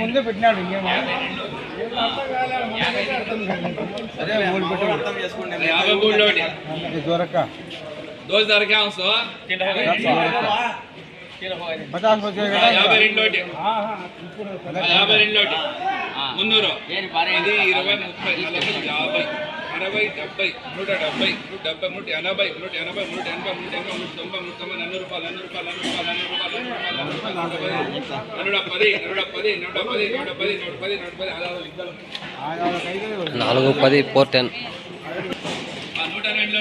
ముందే పెట్టినాడు అదే మూడు పెట్టాడు అర్థం చేసుకోండి. యాభై మూడులో దొరక దోశ దొరకా పచాస్ యాభై రెండు ఒకటి ఆ, యాభై రెండు ఒకటి మున్నూరు ఇది ఇరవై ముప్పై నలభై యాభై అరవై డెబ్బై నూట డెబ్బై నూట డెబ్బై నూట ఎనభై నూట ఎనభై నూట ఎనభై నూట ఎనభై నూట తొంభై నూట తొంభై నన్ను రూపాయలు నన్ను రూపాయలు నన్ను రూపాయలు నన్ను రూపాయలు నన్ను రూపాయలు నన్ను రూపాయలు నూట పది నూట పది నూట పది నూట పది నూట పది నూట పది అలా ఇద్దరు నాలుగు పది ఫోర్ టెన్ నూట రెండు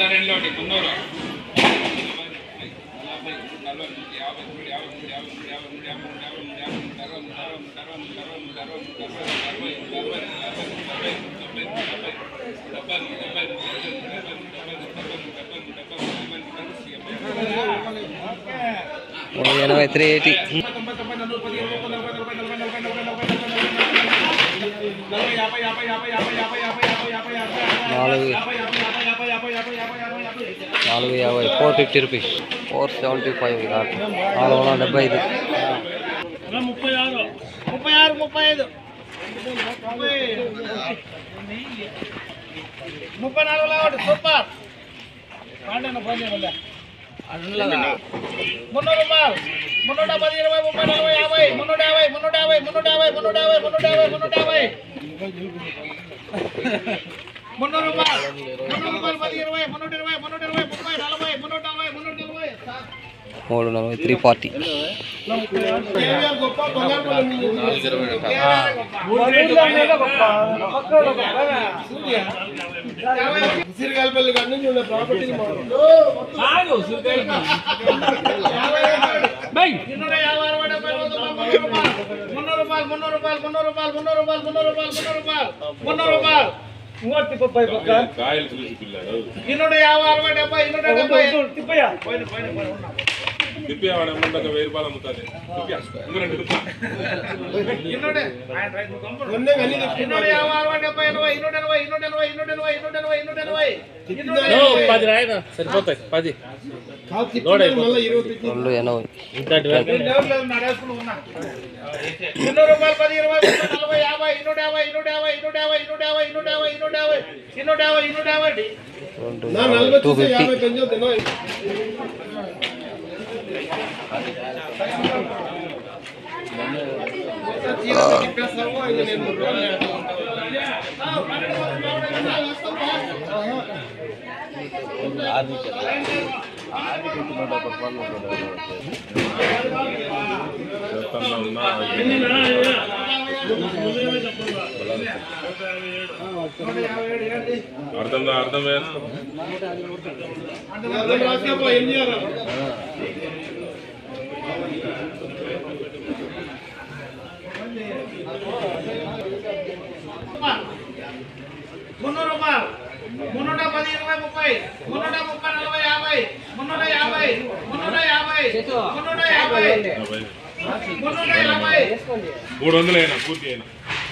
సూర్యారెడ్డిలోటి కున్నూరు ఎనభై త్రీ ఎయిటీ నాలుగు నాలుగు యాభై four fifty rupees four seventy five నాలుగు వందల డెబ్బై ఐదు. ముప్పై ఆరు ముప్పై ఆరు ముప్పై ఐదు. ముప్పై నాలుగు లావటి సూపర్. పాండేన ఫోన్ చేయమల్లా మున్నూరు రూపాయలు. మున్నూట పది ఇరవై ముప్పై నలభై యాభై. మున్నూట యాభై మున్నూట యాభై మున్నూట యాభై మున్నూట యాభై మున్నూట యాభై మున్నూట యాభై మున్నూరు రూపాయలు మున్నూరు రూపాయలు పది ఇరవై మున్నూట ఇరవై మున్నూట ఇరవై ముప్పై నలభై మున్నూట నలభై మున్నూట ఇరవై మూడు నలభై త్రీ ఫార్టీ. ఉసిరికాయలపల్లి కాడ నుంచి ఉండే ప్రాపర్టీ మున్నూట యాభై అరవై డెబ్బై నూట తొంభై మున్నూరు రూపాయలు మున్నూరు రూపాయలు మున్నూరు రూపాయలు మున్నూరు రూపాయలు. మున్నూరు రూపాయలు మున్నూరు రూపాయలు మున్నూరు రూపాయలు ఇంకోటి తిప్ప పై పక్క కాయలు చూసి పిల్ల ఇన్నోడు యాభై అరవై డెబ్బై ఇన్నోడు డెబ్బై తిప్పయ్యా పైన పైన పైన ఉన్నా తిప్పయ్యా వాడు అమ్మంటాక వెయ్యి రూపాయలు అమ్ముతుంది తిప్పయ్యా ఇంకో రెండు తిప్ప ఇన్నోడే ఇన్నోడు యాభై పది రాయన సరిపోతాయి. పది. రెండు ఎనభై. ఇన్నూరు రూపాయలు పది ఇరవై నలభై యాభై ఇన్నూట యాభై ఇన్నూట యాభై ఇన్నూట యాభై ఇన్నూట యాభై ఇన్నూట యాభై ఇన్నూట యాభై ఇన్నూట యాభై ఇన్నూట యాభై. రెండు టూ ఫిఫ్టీ అర్థం అర్థం అర్థం మున్నూరు రూపాయలు. మున్నూట పది ఇరవై ముప్పై. మున్నూట ముప్పై నలభై యాభై. మున్నూట యాభై. మున్నూట యాభై. మున్నూట యాభై. మున్నూట యాభై. మూడు వందలు అయినా పూర్తి అయినా.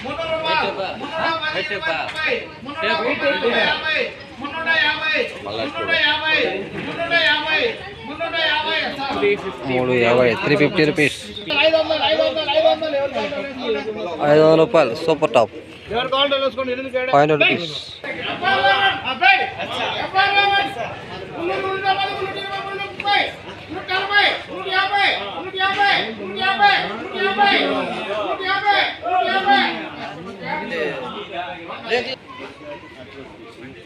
మున్నూరు రూపాయలు. మున్నూట పది ఇరవై ముప్పై. మున్నూట ముప్పై నలభై యాభై. మున్నూట యాభై. మున్నూట యాభై. మున్నూట యాభై. మున్నూట యాభై. మూడు యాభై. Three fifty rupees? ఐదు వందల రూపాయలు. Super top. Five hundred rupees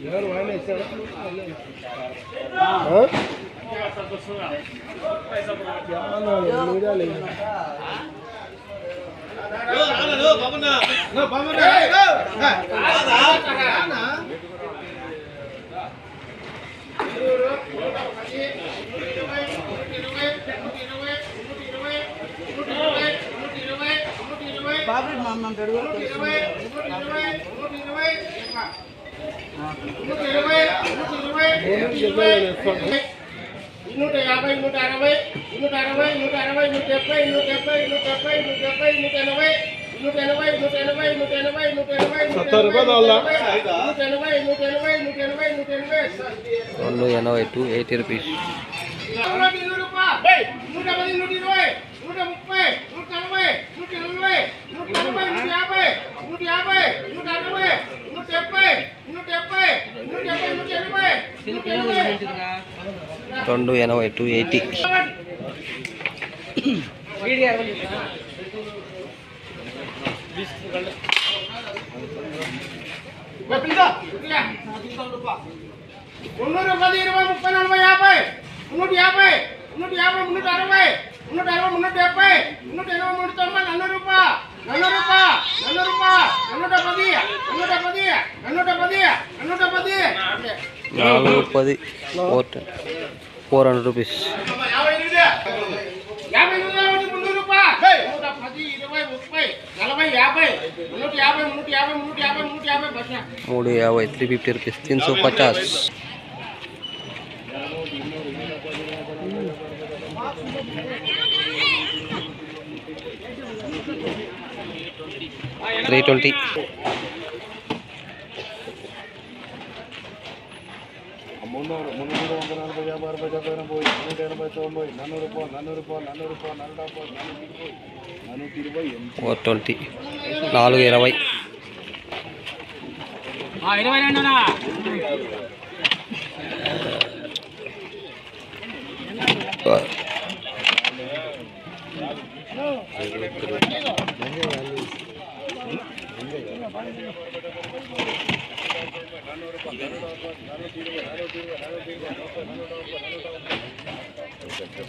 ఎవరు వాయిన ఇచ్చారు మీడియా లేదు బాబు మా అమ్మ గడువు ఇరవై ఇరవై ఇరవై నూట యాభై నూట అరవై నూట అరవై నూట అరవై నూట డెబ్బై నూట డెబ్బై నూట డెబ్బై నూట డెబ్బై నూట ఎనభై. నూట ఎనభై నూట ఎనభై నూట ఎనభై నూట ఎనభై సత్తర్ రూపాయలు నూట ఎనభై నూట ఎనభై నూట ఎనభై నూట ఎనభై రెండు ఎనభై టూ ఎయిటీ రూపీస్ నూట ఇరవై రూపాయలు నూట పది నూట ఇరవై నూట ముప్పై నూట నలభై నూట ఎనభై నూట ఎనభై నూట యాభై నూట యాభై నూట అరవై నూట డెబ్బై నూట డెబ్బై నూట డెబ్బై నూట ఎనభై నూట ఎనభై రెండు ఎనభై టూ ఎయిటీ మున్నూరు పది ఇరవై ముప్పై నలభై యాభై మున్నూట యాభై మున్నూట యాభై మున్నూట అరవై మున్నూట అరవై మున్నూట డెబ్బై మున్నూట ఎనభై మూడు తొంభై నన్ను రూపా నన్ను రూపా నన్ను రూపా నన్నూట పది నన్నూట పది నన్నూట పది నన్నూట పది నాలుగు పది ఫోర్ ఫోర్ హండ్రెడ్ రూపీస్ యాభై ఎనిమిది ఒకటి మున్నూరు రూపాయలు నూట పది ఇరవై ముప్పై నలభై యాభై మున్నూట యాభై మున్నూట యాభై మున్నూట యాభై మున్నూట యాభై బస్ అరవై డెబ్బై ఎనభై నూట ఎనభై తొంభై నన్ను రూపాయలు నన్ను రూపాయలు నన్ను రూపాయలు నన్ను డెబ్బై నన్ను ఇరవై. నన్ను ఇరవై ఫోర్ ట్వంటీ నాలుగు ఇరవై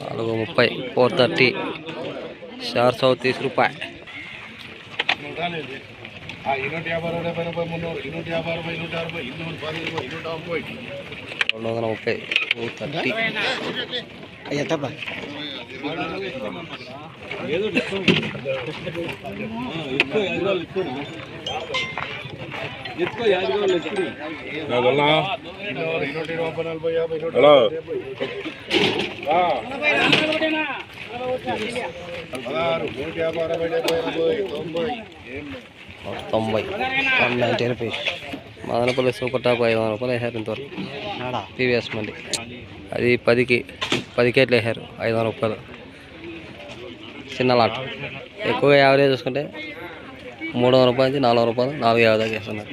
నాలుగు ముప్పై ఫోర్ థర్టీ చార్ సౌ తీస్ రూపాయి రెండు వందల ముప్పై ఫోర్ థర్టీ అయ్యా ఏదో హలో? తొంభై. తొంభై. One ninety rupees. Madanapalle super top ఐదు వందల రూపాయలు వేసారు ఇంతవరకు. పీవీఎస్ మండి అది పదికి పదికి ఎట్లా వేసారు ఐదు వందల రూపాయలు. చిన్న లాట్. ఎక్కువగా యావరేజ్ చూసుకుంటే మూడు వందల రూపాయలు నుంచి నాలుగు వందల రూపాయలు నాలుగు యాభై దాకా వేస్తున్నారు.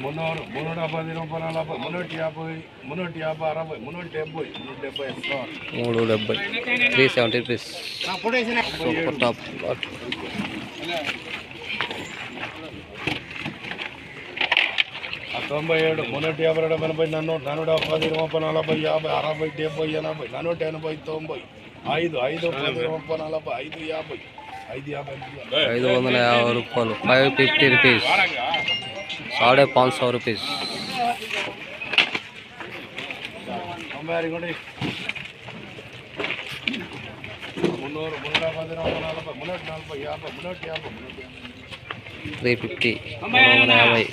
మున్నూరు మున్నూట పది రూపాయల నలభై మున్నూట యాభై మున్నూట యాభై అరవై మున్నూట డెబ్బై మున్నూట డెబ్బై ఇస్తాం మూడు డెబ్బై three seventy rupees super top తొంభై ఏడు మున్నూట యాభై రెండు ఎనభై నన్ను నన్నూట పది ముప్పై నలభై యాభై అరవై డెబ్బై ఎనభై నన్నూట ఎనభై తొంభై ఐదు ఐదు పది ముప్పై నలభై ఐదు యాభై ఐదు యాభై ఐదు వందల యాభై రూపాయలు ఫైవ్ ఫిఫ్టీ రూపీస్ సాడే పాంచ్ సौ రూపీస్ తొంభై ఆరు ఇంకోటి మున్నూరు మున్నూట పది ముప్పై నలభై మున్నూట నలభై యాభై మున్నూట యాభై మున్నూట యాభై త్రీ ఫిఫ్టీ మూడు వందల యాభై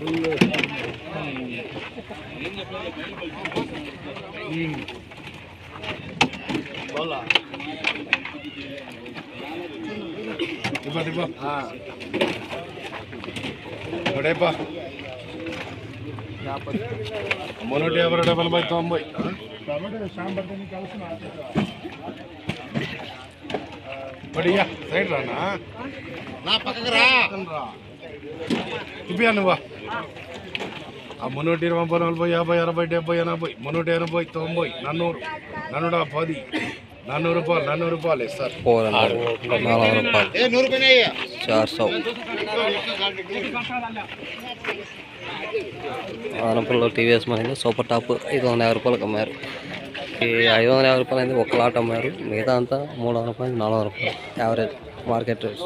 तीन bola. Tiba tiba ah pa mono dia berada bal bal tom boy padiya side rana na pakkara kandra tibiyanu va ఆ మునూటి ఇరవై నలభై యాభై అరవై డెబ్బై ఎనభై మునూటి ఎనభై తొంభై నన్నూరు నన్నూడ పది నన్నూరు రూపాయలు నానూరు రూపాయలు సార్ ఫోర్ నాలుగు రూపాయలు. టీవీఎస్ మహిళ సూపర్ టాప్ ఐదు వందల యాభై రూపాయలకు అమ్మారు. ఈ ఐదు వందల యాభై రూపాయలు అయింది ఒక లాట్ అమ్మారు. మిగతా అంతా మూడు వందల రూపాయలు నాలుగు వందల రూపాయలు. Average market rate.